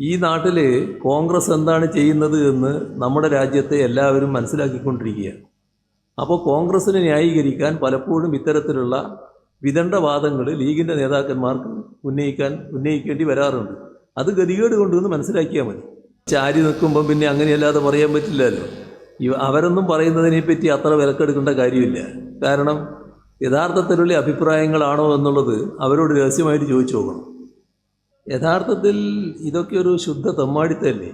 ഈ നാട്ടിൽ കോൺഗ്രസ് എന്താണ് ചെയ്യുന്നത് എന്ന് നമ്മുടെ രാജ്യത്തെ എല്ലാവരും മനസ്സിലാക്കിക്കൊണ്ടിരിക്കുകയാണ്. അപ്പോൾ കോൺഗ്രസിനെ ന്യായീകരിക്കാൻ പലപ്പോഴും ഇത്തരത്തിലുള്ള വിദണ്ഡവാദങ്ങൾ ലീഗിന്റെ നേതാക്കന്മാർക്ക് ഉന്നയിക്കാൻ ഉന്നയിക്കേണ്ടി വരാറുണ്ട്. അത് ഗതികേട് കൊണ്ടുവന്ന് മനസ്സിലാക്കിയാൽ മതി. ചാരി നിൽക്കുമ്പം പിന്നെ അങ്ങനെയല്ലാതെ പറയാൻ പറ്റില്ലല്ലോ. ഇവ അവരൊന്നും പറയുന്നതിനെ പറ്റി അത്ര വിലക്കെടുക്കേണ്ട കാര്യമില്ല. കാരണം യഥാർത്ഥത്തിലുള്ള അഭിപ്രായങ്ങളാണോ എന്നുള്ളത് അവരോട് രഹസ്യമായിട്ട് ചോദിച്ചു നോക്കണം. യഥാർത്ഥത്തിൽ ഇതൊക്കെ ഒരു ശുദ്ധ തെമ്മാടിത്തല്ലേ?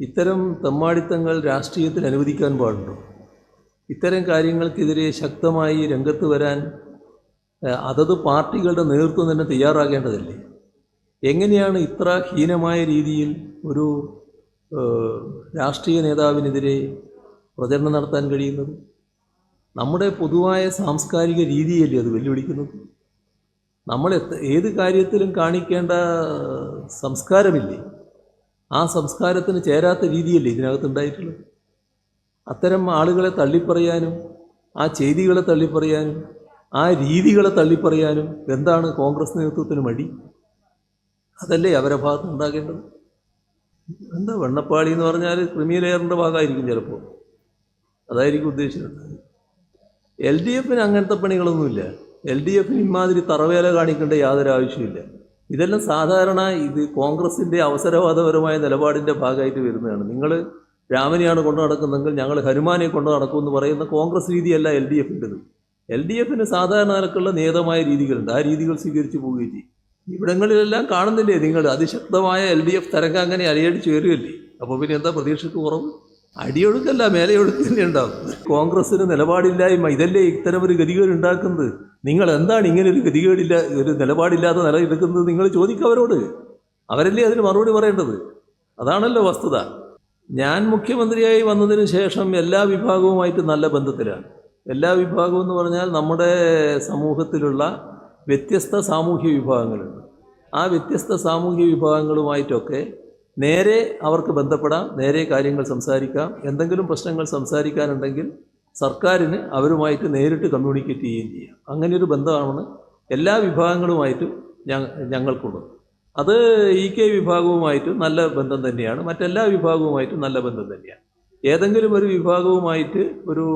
ഇത്തരം തെമ്മാടിത്തങ്ങൾ രാഷ്ട്രീയത്തിൽ അനുവദിക്കാൻ പാടുണ്ടോ? ഇത്തരം കാര്യങ്ങൾക്കെതിരെ ശക്തമായി രംഗത്ത് വരാൻ അതത് പാർട്ടികളുടെ നേതൃത്വം തന്നെ തയ്യാറാകേണ്ടതല്ലേ? എങ്ങനെയാണ് ഇത്ര ഹീനമായ രീതിയിൽ ഒരു രാഷ്ട്രീയ നേതാവിനെതിരെ പ്രചരണം നടത്താൻ കഴിയുന്നത്? നമ്മുടെ പൊതുവായ സാംസ്കാരിക രീതിയല്ലേ അത് വെല്ലുവിളിക്കുന്നത്? നമ്മൾ ഏത് കാര്യത്തിലും കാണിക്കേണ്ട സംസ്കാരമില്ലേ? ആ സംസ്കാരത്തിന് ചേരാത്ത രീതിയല്ലേ ഇതിനകത്തുണ്ടായിട്ടുള്ളത്? അത്തരം ആളുകളെ തള്ളിപ്പറയാനും ആ ചെയ്തികളെ തള്ളിപ്പറയാനും ആ രീതികളെ തള്ളിപ്പറയാനും എന്താണ് കോൺഗ്രസ് നേതൃത്വത്തിന് മടി? അതല്ലേ അവരെ ഭാഗത്ത് ഉണ്ടാകേണ്ടത്? എന്താ വെണ്ണപ്പാളി എന്ന് പറഞ്ഞാൽ ക്രിമിനൽ എയറിന്റെ ഭാഗമായിരിക്കും ചിലപ്പോൾ അതായിരിക്കും ഉദ്ദേശിച്ചത്. എൽ ഡി എഫിന് അങ്ങനത്തെ പണികളൊന്നുമില്ല. എൽ ഡി എഫിന് ഇമാതിരി തറവേല കാണിക്കേണ്ട യാതൊരു ആവശ്യമില്ല ഇതെല്ലാം സാധാരണ ഇത് കോൺഗ്രസിന്റെ അവസരവാദപരമായ നിലപാടിന്റെ ഭാഗമായിട്ട് വരുന്നതാണ്. നിങ്ങൾ രാമനെയാണ് കൊണ്ടു നടക്കുന്നതെങ്കിൽ ഞങ്ങൾ ഹനുമാനെ കൊണ്ടു നടക്കുമെന്ന് പറയുന്ന കോൺഗ്രസ് രീതിയല്ല എൽ ഡി എഫിന്റെത്. എൽ ഡി എഫിന് സാധാരണ നിലക്കുള്ള നിയതമായ രീതികളുണ്ട്. ആ രീതികൾ സ്വീകരിച്ചു പോവുകയും ചെയ്യും. ഇവിടങ്ങളിലെല്ലാം കാണുന്നില്ലേ നിങ്ങൾ? അതിശക്തമായ എൽ ഡി എഫ് തരംഗം അങ്ങനെ അലയടിച്ച് വരുമല്ലേ അപ്പോൾ പിന്നെ എന്താ പ്രതീക്ഷയ്ക്ക് കുറവ്? അടിയൊഴുക്കല്ല മേലെയൊഴുക്ക് തന്നെ ഉണ്ടാവും കോൺഗ്രസ്സിന് നിലപാടില്ലായ്മ. ഇതല്ലേ ഇത്തരം ഒരു ഗതികേട് ഉണ്ടാക്കുന്നത്? നിങ്ങൾ എന്താണ് ഇങ്ങനെ ഒരു ഗതികേടില്ല ഒരു നിലപാടില്ലാത്ത നിലയെടുക്കുന്നത് നിങ്ങൾ ചോദിക്കുക അവരോട്. അവരല്ലേ അതിന് മറുപടി പറയേണ്ടത്? അതാണല്ലോ വസ്തുത. ഞാൻ മുഖ്യമന്ത്രിയായി വന്നതിന് ശേഷം എല്ലാ വിഭാഗവുമായിട്ട് നല്ല ബന്ധത്തിലാണ്. എല്ലാ വിഭാഗവും എന്ന് പറഞ്ഞാൽ നമ്മുടെ സമൂഹത്തിലുള്ള വ്യത്യസ്ത സാമൂഹ്യ വിഭാഗങ്ങളുണ്ട്. ആ വ്യത്യസ്ത സാമൂഹ്യ വിഭാഗങ്ങളുമായിട്ടൊക്കെ നേരെ അവർക്ക് ബന്ധപ്പെടാം നേരെ കാര്യങ്ങൾ സംസാരിക്കാം. എന്തെങ്കിലും പ്രശ്നങ്ങൾ സംസാരിക്കാനുണ്ടെങ്കിൽ സർക്കാരിന് അവരുമായിട്ട് നേരിട്ട് കമ്മ്യൂണിക്കേറ്റ് ചെയ്യുകയും ചെയ്യാം. അങ്ങനെ ഒരു ബന്ധമാണ് എല്ലാ വിഭാഗങ്ങളുമായിട്ടും ഞങ്ങൾക്കുള്ളത് അത് ഇ കെ വിഭാഗവുമായിട്ട് നല്ല ബന്ധം തന്നെയാണ്. മറ്റെല്ലാ വിഭാഗവുമായിട്ടും നല്ല ബന്ധം തന്നെയാണ്. ഏതെങ്കിലും ഒരു വിഭാഗവുമായിട്ട് ഒരു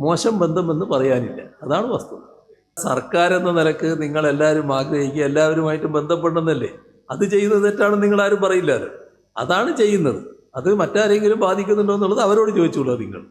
മോശം ബന്ധമെന്ന് പറയാനില്ല. അതാണ് വസ്തുത. സർക്കാരെന്ന നിലയ്ക്ക് നിങ്ങളെല്ലാവരും ആഗ്രഹിക്കുക എല്ലാവരുമായിട്ടും ബന്ധപ്പെടണമെന്നല്ലേ? അത് ചെയ്യുന്നത് തെറ്റാണെന്ന് നിങ്ങൾ ആരും പറയില്ലല്ലോ അതാണ് ചെയ്യുന്നത്. അത് മറ്റാരെങ്കിലും ബാധിക്കുന്നുണ്ടോ എന്നുള്ളത് അവരോട് ചോദിച്ചോളൂ നിങ്ങൾ.